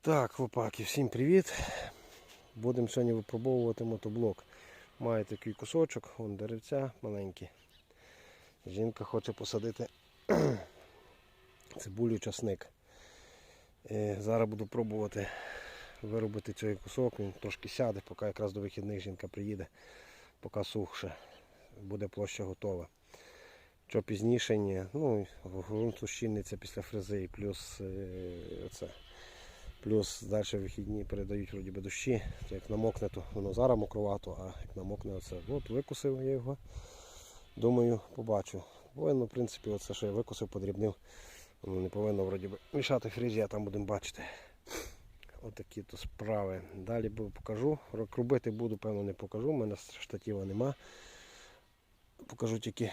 Так, хлопаки, всім привіт. Будемо сьогодні випробовувати мотоблок. Має такий кусочок, вон деревця маленькі. Жінка хоче посадити цибулю часник. Е, Зараз буду пробувати виробити цей кусок, він трошки сяде, поки якраз до вихідних жінка приїде, поки сухше, буде площа готова. Що пізніше ні. Ну, ґрунт ущільниться після фрези і плюс е, оце. Плюс далі вихідні передають вроді би дощі. То як намокне, то воно зараз мокровато, а як намокне оце. От викусив я його. Думаю, побачу. Повинно, в принципі, оце, що я викусив, подрібнив. Воно не повинно вроді би мішати фрізі, а там будемо бачити. Отакі то справи. Далі покажу. Робити буду, певно, не покажу. У мене штатива нема. Покажу тільки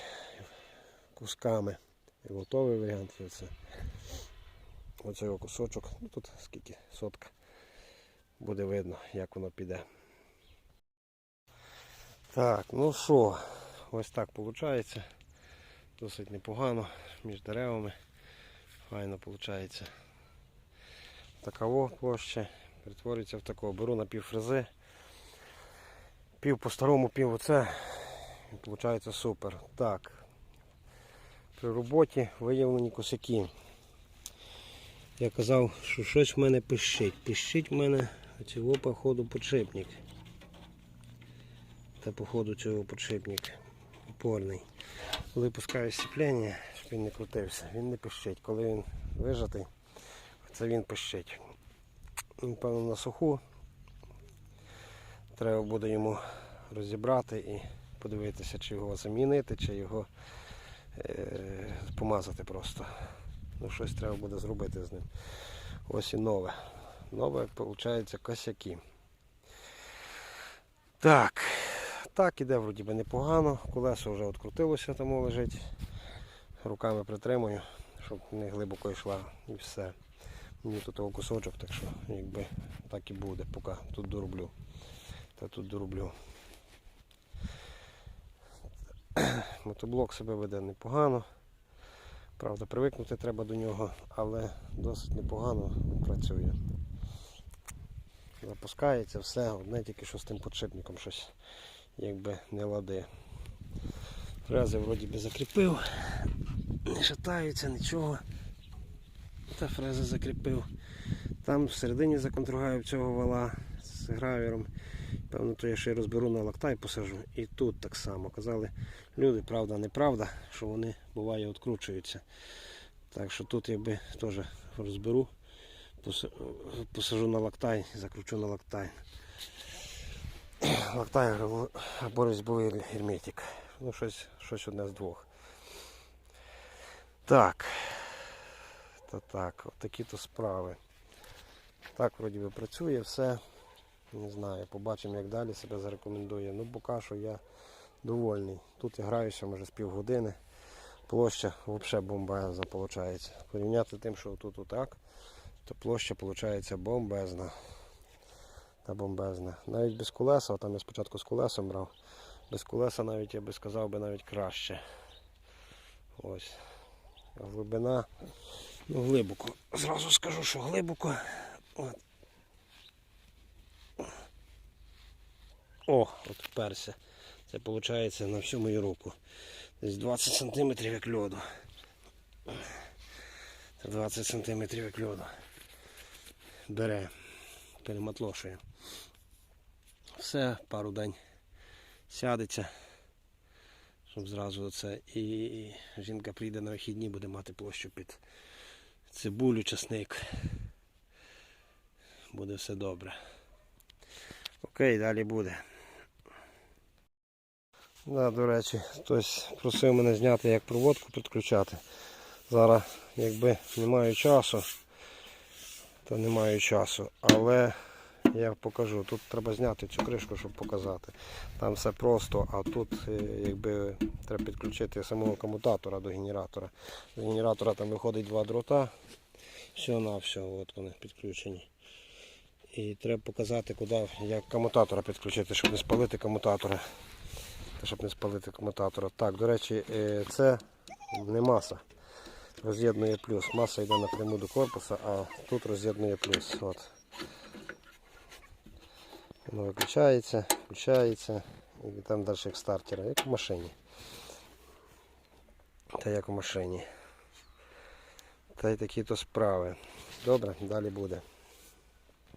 кусками. І готовий варіант. Оце. Оцей кусочок. Ну тут скільки сотка. Буде видно, як воно піде. Так, ну що, ось так виходить. Досить непогано між деревами. Файно виходить. Такаво площа. Перетворюється в такого. Беру на пів фрези. Пів по-старому, пів оце. І виходить супер. Так. При роботі виявлені косяки. Я казав, що щось в мене пищить. Пищить в мене цього походу подшипник. Та походу цього подшипник опорний. Коли пускаю сцепляння, щоб він не крутився, він не пищить. Коли він вижатий, це він пищить. Він певно на суху. Треба буде йому розібрати і подивитися, чи його замінити, чи його е, помазати просто. Ну, щось треба буде зробити з ним. Ось і нове. Нове, виходить, косяки. Так. Так, іде вроді би непогано. Колесо вже відкрутилося, тому лежить. Руками притримую, щоб не глибоко йшла і все. Мені тут того кусочок, так що якби так і буде, поки тут дороблю. Та тут дороблю. Мотоблок себе веде непогано. Правда, привикнути треба до нього, але досить непогано працює. Запускається все, одне тільки що з тим подшипником щось якби не лади. Фрези вроді би закріпив, не шатаються, нічого. Та фрези закріпив. Там всередині законтругаю цього вала з гравіром. Певно, то я ще розберу на лактай посажу. І тут так само. Казали люди, правда, неправда, що вони буває відкручуються. Так що тут якби теж розберу, посажу на лактай, закручу на лактай. Лактай або різьбовий герметик. Ну, щось, щось одне з двох. Так. Та так, от такі то справи. Так, вроді би працює все. Не знаю, побачимо, як далі себе зарекомендує. Ну, поки що я довольний. Тут я граюся може з півгодини. Площа взагалі бомбезна виходить. Порівняти тим, що тут отак, то площа виходить бомбезна. Та бомбезна. Навіть без колеса, там я спочатку з колесом брав. Без колеса навіть я би сказав би навіть краще. Ось. Глибина. Ну, глибоко. Зразу скажу, що глибоко. От. О, от вперся. Це виходить на всю мою руку. Десь 20 см як льоду. 20 см як льоду. Бере, перематлошує. Все, пару день сядеться, щоб зразу оце. І жінка прийде на вихідні, буде мати площу під цибулю, часник. Буде все добре. Окей, далі буде. Да, до речі, хтось просив мене зняти, як проводку підключати. Зараз, якби не маю часу, то не маю часу. Але я покажу. Тут треба зняти цю кришку, щоб показати. Там все просто, а тут е, якби треба підключити самого комутатора до генератора. З генератора там виходить два дрота. Все на все, от вони підключені. І треба показати, куди як комутатора підключити, щоб не спалити комутатора. Та Щоб не спалити комутатора. Так, до речі, е, це не маса. роз'єднує плюс. Маса йде напряму до корпуса, а тут роз'єднує плюс. От. Воно виключається, включається і там далі як стартера, як у машині. Та як у машині. Та й такі то справи. Добре, далі буде.